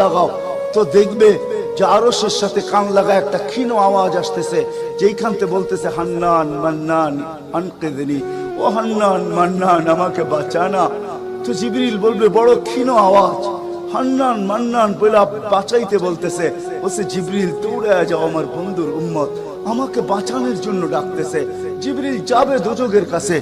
লাগাও। তো দেখবে যে সাথে কান লাগা একটা ক্ষীণ আওয়াজ আসতেছে। যেইখানতে বলতেছে, হান্নান, মান্নান ও হান্নান, মান্নান, আমাকে বাঁচানা। তো জিবরিল বলবে, বড় ক্ষীণ আওয়াজ। হান্নান, মান্নান বাঁচাইতে বলতেছে। জিবরিল দৌড়ে যাও আমার বন্ধুর উম্মত। আমাকে বাঁচানোর জন্য ডাকতেছে। জিবরিল যাবে দুযোগের কাছে।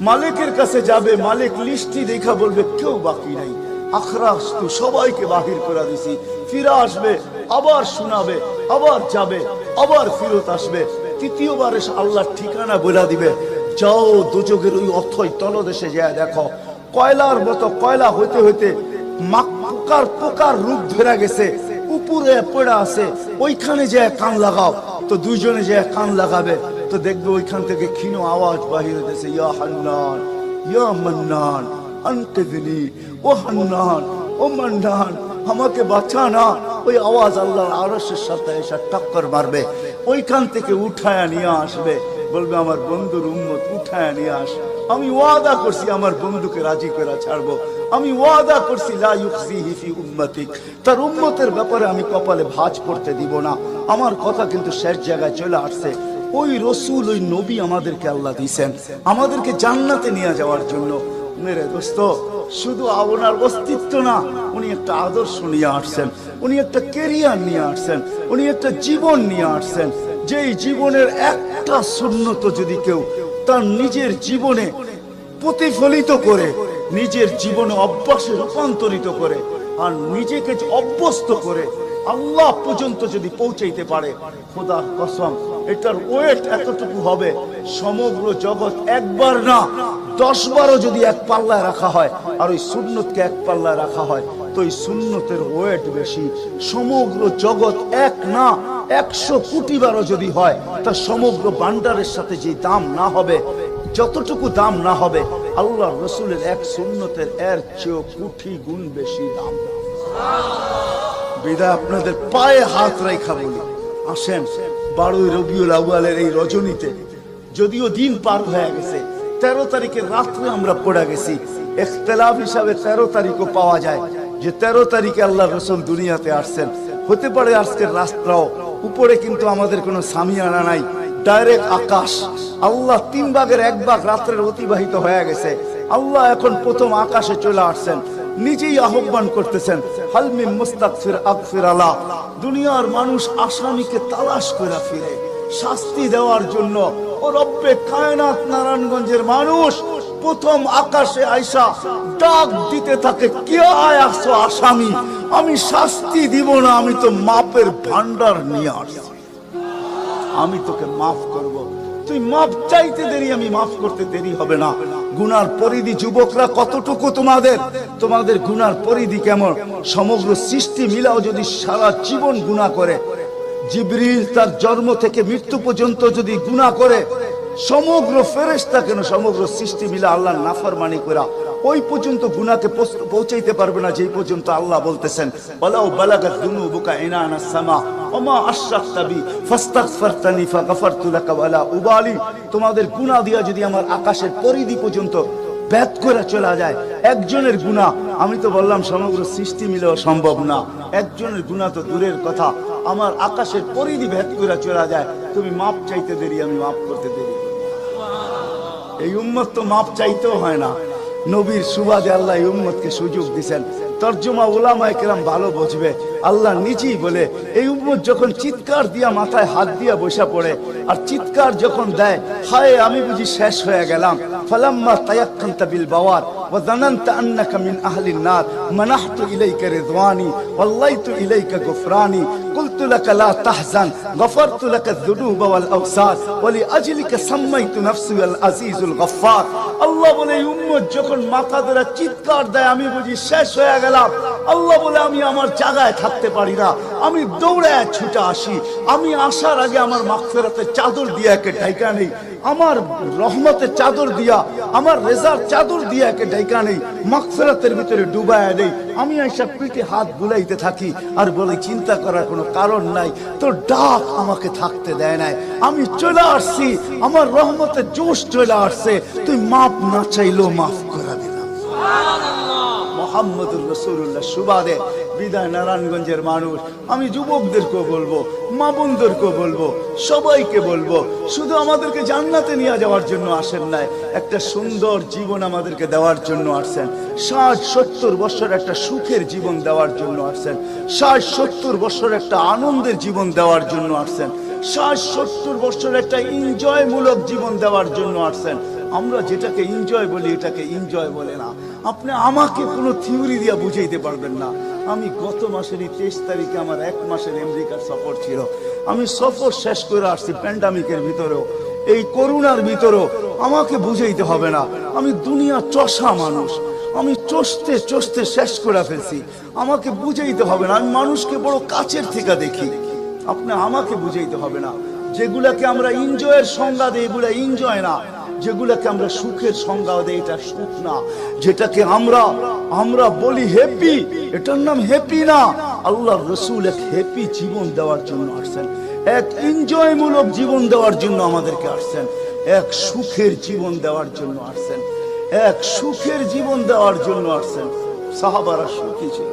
মালিকের কাছে যাবে। মালিক লিস্টি দেখা বলবে, কেউ বাকি নাই। আখরাস তো সবাইকে বাহির করে দিছি। ফিরে আসবে, আবার শোনাবে, আবার যাবে, আবার ফিরত আসবে। তৃতীয়বার এসে আল্লাহর ঠিকানা বলে দিবে। যাও দুযোগের ওই অথই তলদেশে যায় দেখো। কয়লার মতো কয়লা হইতে হইতে পোকার পোকার রূপ ধরে গেছে। উপরে পড়ে আছে, ওইখানে যে কান লাগাও। তো দুইজনে যে কান লাগাবে। তো দেখবে ওইখান থেকে ক্ষীণ আওয়াজ বাহির হইতেছে, ইয়া হান্নান, ইয়া মান্নান। আনকেদিনী ও হান্নান, ও মান্নান, আমাকে বাঁচা না। ওই আওয়াজ আল্লাহর আরশের সাথে এসে টক্কর মারবে, ওইখান থেকে উঠায়া নিয়ে আসবে। বলবে, আমার বন্ধুর উম্মত, উঠায়া নিয়ে আস। আমি ওয়াদা করছি আমার বন্ধুকে রাজি করে ছাড়বো। আমি ওয়াদা করছি উম্মতিক। তার উম্মতের ব্যাপারে আমি কপালে ভাঁজ করতে দিব না। আমার কথা কিন্তু শেষ জায়গায় চলে আসছে। ওই রসুল, ওই নবী আমাদেরকে আল্লাহ দিয়েছেন। আমাদেরকে জান্নাতে নিয়ে যাওয়ার জন্য। মেরে দোস্ত, শুধু ওনার অস্তিত্ব না, উনি একটা আদর্শ নিয়ে আসছেন, উনি একটা কেরিয়ার নিয়ে আসছেন, উনি একটা জীবন নিয়ে আসছেন। যেই জীবনের একটা শূন্যত যদি কেউ তার নিজের জীবনে প্রতিফলিত করে, নিজের জীবনে অভ্যাসে রূপান্তরিত করে আর নিজেকে অভ্যস্ত করে, আল্লাহ পর্যন্ত যদি পৌঁছাইতে পারে খোদা কসম, এটার ওয়েট এতটুকু হবে, সমগ্র জগৎ একবার না দশ বারও যদি এক পাল্লায় রাখা হয়, আর ওই সুন্নতকে এক পাল্লায় রাখা হয়, তো ওই সুন্নতের ওয়েট বেশি। সমগ্র জগৎ এক না, একশো কোটি বারও যদি হয়, তা সমগ্র বান্ডারের সাথে যে দাম না হবে, যতটুকু দাম না হবে আল্লাহ রসুলের এক সুন্নতের এর চেয়েও কোটি গুণ বেশি দাম। বিদায় আপনাদের পায়ে হাত রেখা বলি। আসেন, বারোই রবিউল আউয়ালের এই রজনীতে, যদিও দিন পার হয়ে গেছে তেরো তারিখের রাত্রে আমরা পড়ে গেছি। এখতলাফ হিসাবে তেরো তারিখও পাওয়া যায় যে তেরো তারিখে আল্লাহ রসুল দুনিয়াতে আসছেন। হতে পারে আজকের রাস্তাও উপরে কিন্তু আমাদের কোনো সামিয়ানা নাই। ডাইরেক্ট আকাশ। আল্লাহ তিন ভাগের এক ভাগ রাত্রের অতিবাহিত হয়ে গেছে। আল্লাহ এখন প্রথম আকাশে চলে আসছেন। নিজেই আহ্বান করতেছেন হালমি মুস্তাকফির আকফির আলা দুনিয়ার মানুষ আসামিকে তালাশ করে ফিরে। শাস্তি দেওয়ার জন্য রব্বে কায়নাত নারায়ণগঞ্জের মানুষ, প্রথম আকাশে আইসা ডাক দিতে থাকে, কে আসামি? আমি শাস্তি দিব না, আমি তো মাপের ভান্ডার নিয়ে আসছি। আমি তোকে মাফ করব। তুই মাফ চাইতে দেরি, আমি মাফ করতে দেরি হবে না। গুনার পরিধি যুবকরা কতটুকু তোমাদের? তোমাদের গুনার পরিধি কেমন? সমগ্র সৃষ্টি মিলাও যদি সারা জীবন গুণা করে জিবরিল তার জন্ম থেকে মৃত্যু পর্যন্ত যদি গুণা করে, সমগ্র ফেরেশতা কেন সমগ্র সৃষ্টি মিলা আল্লাহর নাফরমানি করা ওই পর্যন্ত গুনাকে পৌঁছাইতে পারবে না যেই পর্যন্ত আল্লাহ বলতেছেন বলাও বালাগাত দুনুবুকা ইনানা সামা, ওমা ওয়ালা উবালি। তোমাদের গুনাহ দিয়া যদি আমার আকাশের পরিধি পর্যন্ত ব্যাত করে চলা যায়, একজনের গুণা, আমি তো বললাম সমগ্র সৃষ্টি মিলেও সম্ভব না। একজনের গুণা তো দূরের কথা আমার আকাশের পরিধি ভেদ করে চলা যায়। তুমি মাপ চাইতে দেরি, আমি মাপ করতে দেরি। এই উম্মত তো মাপ চাইতেও হয় না। নবীর সুবাদে আল্লাহ উম্মতকে সুযোগ দিছেন। তর্জমা ওলামা একরাম ভালো বুঝবে। আল্লাহ নিজেই বলে এই উম্মত যখন চিৎকার দিয়া মাথায় হাত দিয়া বসা পড়ে আর চিৎকার যখন দেয় হায় আমি বুঝি শেষ হয়ে গেলাম ফালাম্মা তায়াক্কান্তা বিল বাওয়ার وظننت أنك من أهل النار منحت إليك رضواني والليت إليك غفراني قلت لك لا تحزن غفرت لك الذنوب والأوسار ولأجلك سميت نفسي العزيز الغفار আল্লাহ বলে এই উম্মত যখন মাথা ধরে চিৎকার দেয় আমি বুঝি শেষ হয়ে গেলাম আল্লাহ বলে, আমি আমার জায়গায় থাকতে পারি না। আমি দৌড়ায় ছুটে আসি। আমি আসার আগে আমার মাগফিরাতের চাদর দিয়ে একে ঢাইকা নেই। আমার রহমতের চাদর দিয়া, আমার রেজার চাদর দিয়া একে ঢাইকা নেই। মাগফিরাতের ভিতরে ডুবায় নেই আমি আইসা পিঠে হাত বুলাইতে থাকি আর বলে, চিন্তা করার কোনো কারণ নাই। তোর ডাক আমাকে থাকতে দেয় নাই। আমি চলে আসছি। আমার রহমতে জোশ চলে আসছে। তুই মাপ না চাইলেও মাফ করে দিলাম। মোহাম্মদুর রসুল্লাহ সুবাদে। বিদায় নারায়ণগঞ্জের মানুষ, আমি যুবকদেরকেও বলব, মা বোনদেরকেও বলব, সবাইকে বলব, শুধু আমাদেরকে জান্নাতে নিয়ে যাওয়ার জন্য আসেন নাই, একটা সুন্দর জীবন আমাদেরকে দেওয়ার জন্য আসছেন। ষাট সত্তর বছর একটা সুখের জীবন দেওয়ার জন্য আসছেন। ষাট সত্তর বছর একটা আনন্দের জীবন দেওয়ার জন্য আসছেন। ষাট সত্তর বছর একটা এনজয়মূলক জীবন দেওয়ার জন্য আসছেন। আমরা যেটাকে এনজয় বলি, এটাকে এনজয় বলে না। আপনি আমাকে কোনো থিওরি দিয়া বুঝাইতে পারবেন না। আমি গত মাসেরই তেইশ তারিখে আমার এক মাসের আমেরিকার সফর ছিল। আমি সফর শেষ করে আসছি প্যান্ডামিকের ভিতরেও। এই করোনার ভিতরেও আমাকে বুঝাইতে হবে না। আমি দুনিয়া চষা মানুষ। আমি চষতে চষতে শেষ করে ফেলছি। আমাকে বুঝাইতে হবে না। আমি মানুষকে বড় কাছের থেকে দেখি। আপনি আমাকে বুঝাইতে হবে না। যেগুলাকে আমরা এনজয়ের সংজ্ঞা দিই, এগুলা এনজয় না। যেগুলাকে আমরা সুখের সংজ্ঞা দেই, এটা সুখ না। যেটাকে আমরা আমরা বলি হ্যাপি এটার নাম হ্যাপি না। আল্লাহ রসুল এক হ্যাপি জীবন দেওয়ার জন্য আসছেন। এক এনজয়মূলক জীবন দেওয়ার জন্য আমাদেরকে আসছেন। এক সুখের জীবন দেওয়ার জন্য আসছেন। এক সুখের জীবন দেওয়ার জন্য আসছেন। সাহাবারা সুখী ছিল।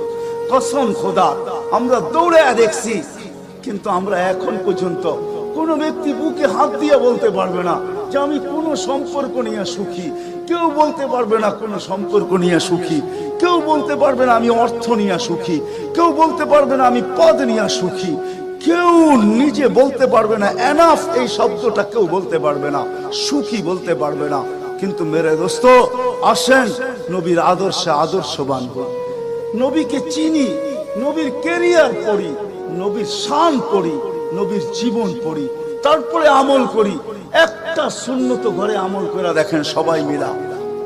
কসম খোদা, আমরা দৌড়ে দেখছি, কিন্তু আমরা এখন পর্যন্ত কোনো ব্যক্তি বুকে হাত দিয়ে বলতে পারবে না। যে আমি কোনো সম্পর্ক নিয়ে সুখী। কেউ বলতে পারবে না কোনো সম্পর্ক নিয়ে সুখী। কেউ বলতে পারবে না আমি অর্থ নিয়ে সুখী। কেউ বলতে পারবে না আমি পদ নিয়ে সুখী। কেউ নিজে বলতে পারবে না এনাফ এই শব্দটা কেউ বলতে পারবে না। সুখী বলতে পারবে না। কিন্তু মেরে দোস্ত, আসেন নবীর আদর্শে আদর্শবান হই। নবীকে চিনি, নবীর কেরিয়ার পড়ি, নবীর শান পড়ি, নবীর জীবন পড়ি। তারপরে আমল করি। একটা শূন্যত ঘরে আমল করে দেখেন সবাই মিলা।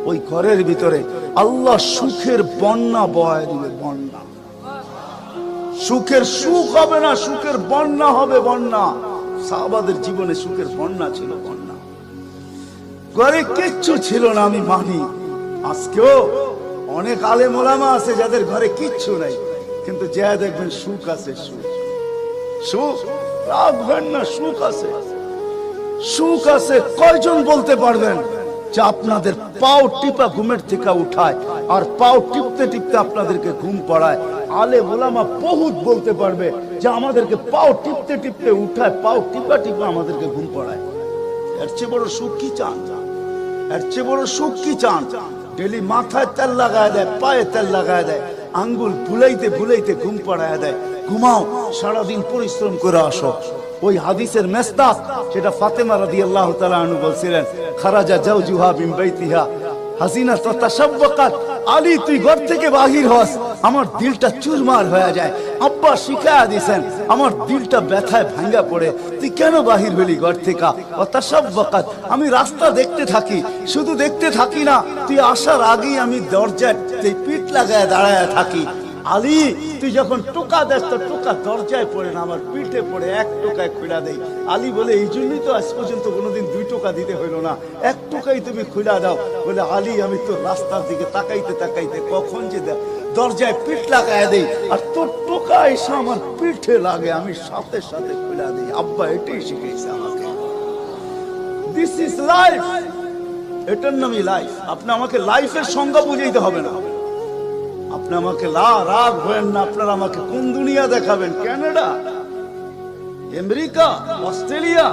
ওই ঘরের ভিতরে আল্লাহ সুখের বন্যা বয় দিবে, বন্যা। সুখের সুখ হবে না, সুখের বন্যা হবে বন্যা। সাহাবাদের জীবনে সুখের বন্যা ছিল, বন্যা। ঘরে কিচ্ছু ছিল না, আমি মানি। আজকেও অনেক আলে মোলামা আছে যাদের ঘরে কিচ্ছু নাই, কিন্তু যা দেখবেন সুখ আছে, সুখ। সুখ? রাখবেন না সুখ আছে? সুখ আছে, কয়জন বলতে পারবেন যে আপনাদের পাও টিপা ঘুমের থেকে উঠায় আর পাও টিপতে টিপতে আপনাদেরকে ঘুম আলে বহুত বলতে পারবে যে আমাদেরকে পাও টিপতে টিপতে উঠায়, পাও টিপা টিপা আমাদেরকে ঘুম পড়ায়। এর চেয়ে বড় সুখ কি চান? এর চেয়ে বড় সুখ কি চান? ডেলি মাথায় তেল লাগায় দেয়, পায়ে তেল লাগায় দেয়, আঙ্গুল ভুলাইতে ভুলাইতে ঘুম পাড়ায় দেয়। ঘুমাও, সারাদিন পরিশ্রম করে আসো। ওই হাদিসের মেস্তাক যেটা ফাতেমা রাদিয়াল্লাহু তাআলা আনহু বলছিলেন, খারাজা জাওজুহা বিন বাইতিহা। হাসিনা তাতাশাব্বাকাত আলী, তুই ঘর থেকে বাহির হস। আমার দিলটা চুরমার হয়ে যায়। আব্বা শিখায়া দিছেন, আমার দিলটা ব্যথায় ভাঙ্গা পড়ে। তুই কেন বাহির হলি ঘর থেকে? অতাশাব্বাকাত আমি রাস্তা দেখতে থাকি। শুধু দেখতে থাকি না, তুই আসার আগেই আমি দরজায় পিঠ লাগায় দাঁড়ায় থাকি। আলী, তুই যখন টোকা দেস তো টোকা দরজায় পড়ে না, আমার পিঠে পড়ে, এক টোকায় খুঁড়া দেই। আলী বলে, এই জন্যই তো আজ পর্যন্ত কোনোদিন দুই টোকা দিতে হইল না, এক টোকাই তুমি খুঁড়া দাও। বলে, আলী, আমি তো রাস্তার দিকে তাকাইতে তাকাইতে কখন যে দে- দরজায় পিঠ লাগায় দেই, আর তোর টোকা এসে আমার পিঠে লাগে, আমি সাথে সাথে খুঁড়া দিই। আব্বা, এটাই শিখেছে আমাকে। দিস ইজ লাইফ এটার নামই লাইফ আপনি আমাকে লাইফের সংজ্ঞা বুঝাইতে হবে না। আপনি আমাকে লা রাগ হবেন না, আপনারা আমাকে কোন দুনিয়া দেখাবেন? Canada, America, Australia,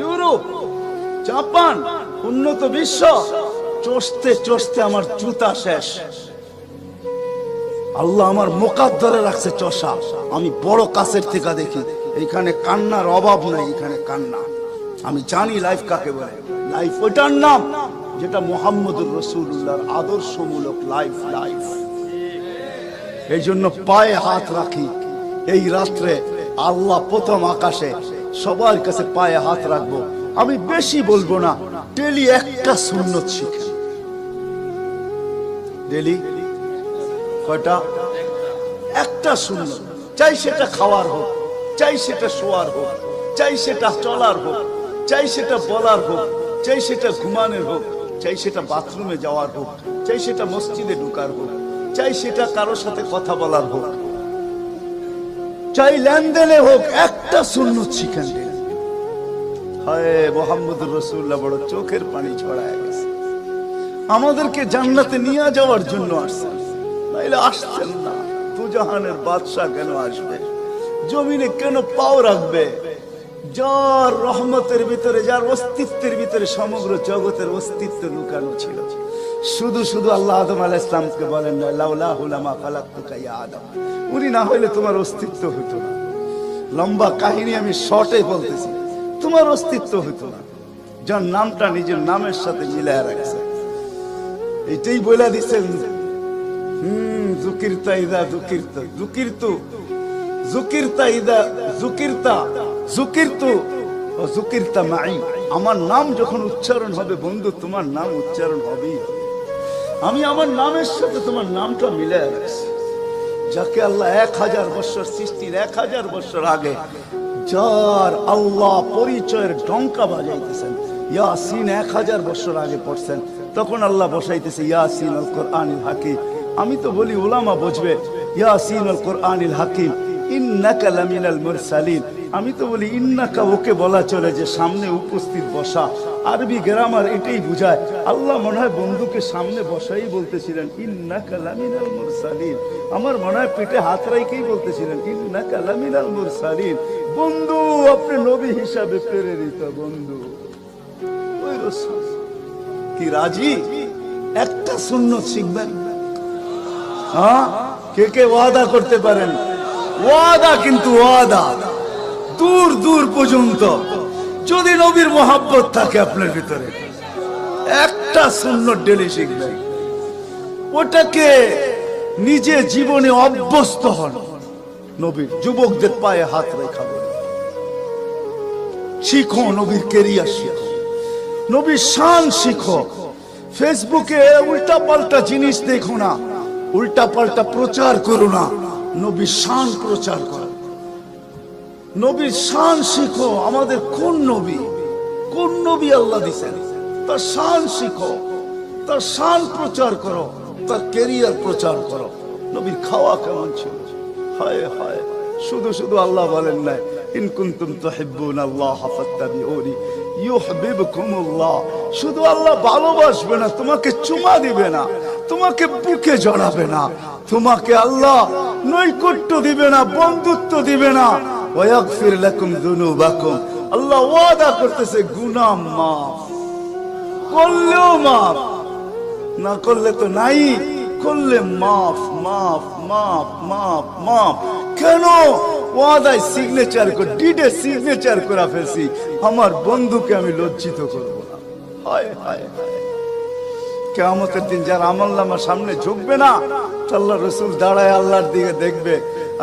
Europe, Japan, উন্নত বিশ্ব। চষতে চষতে আমার জুতা শেষ। আল্লাহ আমার মোকাদ্দরে রাখছে চষা। আমি বড় কাছের থেকে দেখি, এখানে কান্নার অভাব নাই, এখানে কান্না। আমি জানি লাইফ কাকে বলে। লাইফ ওইটার নাম, যেটা মোহাম্মদুর রসুল্লাহর আদর্শমূলক লাইফ লাইফ। এই জন্য পায়ে হাত রাখি। এই রাত্রে আল্লাহ প্রথম আকাশে সবার কাছে পায়ে হাত রাখব। আমি বেশি বলব না ডেলি একটা সুন্নত শিখে। ডেলি কয়টা? একটা শূন্য চাই সেটা খাওয়ার হোক, চাই সেটা শোয়ার হোক, চাই সেটা চলার হোক, চাই সেটা বলার হোক, চাই সেটা ঘুমানোর হোক, চাই সেটা বাথরুমে যাওয়ার হোক, চাই সেটা মসজিদে ঢুকার হোক। চাই সেটা কারোর সাথে কথা বলার হোক। চাই লেনদেনে হোক, একটা সুন্নত শিখেন রসুল্লাহ বড় চোখের পানি ছড়ায় গেছে। আমাদেরকে জান্নাতে নিয়ে যাওয়ার জন্য আসছেন। নাইলে আসছেন না। বাদশাহ কেন আসবে? জমিনে কেন পাও রাখবে? যার রহমতের ভিতরে, যার অস্তিত্বের ভিতরে সমগ্র জগতের অস্তিত্ব লুকানো ছিল। শুধু শুধু আল্লাহ আদম আলাহ ইসলামকে বলেন উনি না হইলে তোমার অস্তিত্ব হতো না। লম্বা কাহিনী আমি শর্টে বলতেছি, তোমার অস্তিত্ব হতো না। যার নামটা নিজের নামের সাথে মিলায় রাখছে। এটাই বলে দিচ্ছেন হুম জুকিরতা ইদা জুকিরত জুকিরতু জুকিরতা ইদা জুকিরতা জুকিরতু জুকিরতা মাই। আমার নাম যখন উচ্চারণ হবে বন্ধু, তোমার নাম উচ্চারণ হবেই। হবে। আমি আমার নামের সাথে তোমার নামটা মিলে রাখছি। যাকে আল্লাহ এক হাজার বছর সৃষ্টির এক হাজার বছর আগে যার আল্লাহ পরিচয়ের ডঙ্কা বাজাইতেছেন, ইয়াসিন এক হাজার বছর আগে পড়ছেন, তখন আল্লাহ বসাইতেছে, ইয়াসিন আল কোরআনিল হাকিম। আমি তো বলি ওলামা বুঝবে, ইয়াসিন আল কোরআনিল হাকিম। ইন্নাকা লামিনাল মুরসালিন। আমি তো বলি, ইন্নাকা ওকে বলা চলে যে সামনে উপস্থিত বসা। আরবি গ্রামার এটাই বুঝায়। আল্লাহ মনে হয় বন্ধুকে সামনে বসাই বলতেছিলেন, ইন্নাকা লামিনাল মুরসালিন। আমার মনে হয় পেটে হাত রাইকেই বলতেছিলেন, ইন্নাকা লামিনাল মুরসালিন। বন্ধু, আপনি নবী হিসাবে প্রেরিত বন্ধু। কি রাজি? একটা শূন্য শিখবেন। হ্যাঁ? কে কে ওয়াদা করতে পারেন? ওয়াদা কিন্তু ওয়াদা। দূর দূর পর্যন্ত। যদি নবীর মোহাব্বত থাকে আপনার ভিতরে, একটা শূন্য ডেলি শিখবেন ওটাকে নিজে জীবনে অভ্যস্ত হন। নবীর যুবকদের পায়ে হাত রেখা শিখো নবীর কেরিয়ার শিখো। নবীর শান শিখো। ফেসবুকে উল্টা পাল্টা জিনিস দেখো না। উল্টা পাল্টা প্রচার করো না। নবীর শান প্রচার করো। নবীর শান শিখো আমাদের কোন নবী? কোন নবী আল্লাহ দিছেন? তার শান শিখো, তার শান প্রচার করো, তার কেরিয়ার প্রচার করো। নবীর খাওয়া কেমন ছিল? হায় হায়, শুধু শুধু আল্লাহ বলেন নাই, ইন কুনতুম তুহিব্বুন আল্লাহ ফাত্তাবিউনি ইউহিব্বুকুমুল্লাহ। শুধু আল্লাহ ভালোবাসবে না, তোমাকে চুমা দিবে না, তোমাকে বুকে জড়াবে না, তোমাকে আল্লাহ নৈকট্য দিবে না, বন্ধুত্ব দিবে না। ওয়াগফির লাকুম যুনুবাকুম। আল্লাহ ওয়াদা করতেছে, গুনাহ মাফ। করলেও মাফ, না করলে তো নাই। করলে মাফ মাফ মাফ মাফ মাফ। কেন? ওয়াদায় সিগনেচার করে ডিডে সিগনেচার করে ফেলছি। আমার বন্ধুকে আমি লজ্জিত করব না। হায় হায় হায়। কেয়ামতের দিন যার আমল সামনে ঝুঁকবে না, আল্লাহ রসুল দাঁড়ায় আল্লাহর দিকে দেখবে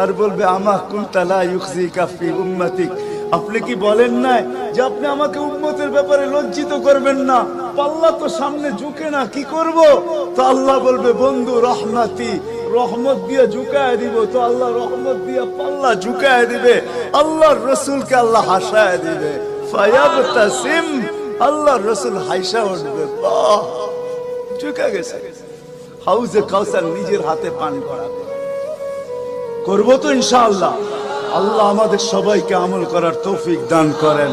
আর বলবে আমা কুন্তালা ইউকসি কাফি উম্মতিক। আপনি কি বলেন নাই যে আপনি আমাকে উম্মতের ব্যাপারে লজ্জিত করবেন না? পাল্লা তো সামনে ঝুঁকে না, কি করব? তো আল্লাহ বলবে, বন্ধু, রহমাতি, রহমত দিয়ে ঝুঁকায় দিব। তো আল্লাহ রহমত দিয়ে পাল্লা ঝুঁকায় দিবে, আল্লাহর রসুলকে আল্লাহ হাসায় দিবে। ফায়াবতাসিম, আল্লাহর রসুল হাইসা উঠবে। বাহ চুকে গেছে। হাউজে কাউসার নিজের হাতে পান করাবে করব তো ইনশাআল্লাহ। আল্লাহ আমাদের সবাইকে আমল করার তৌফিক দান করেন।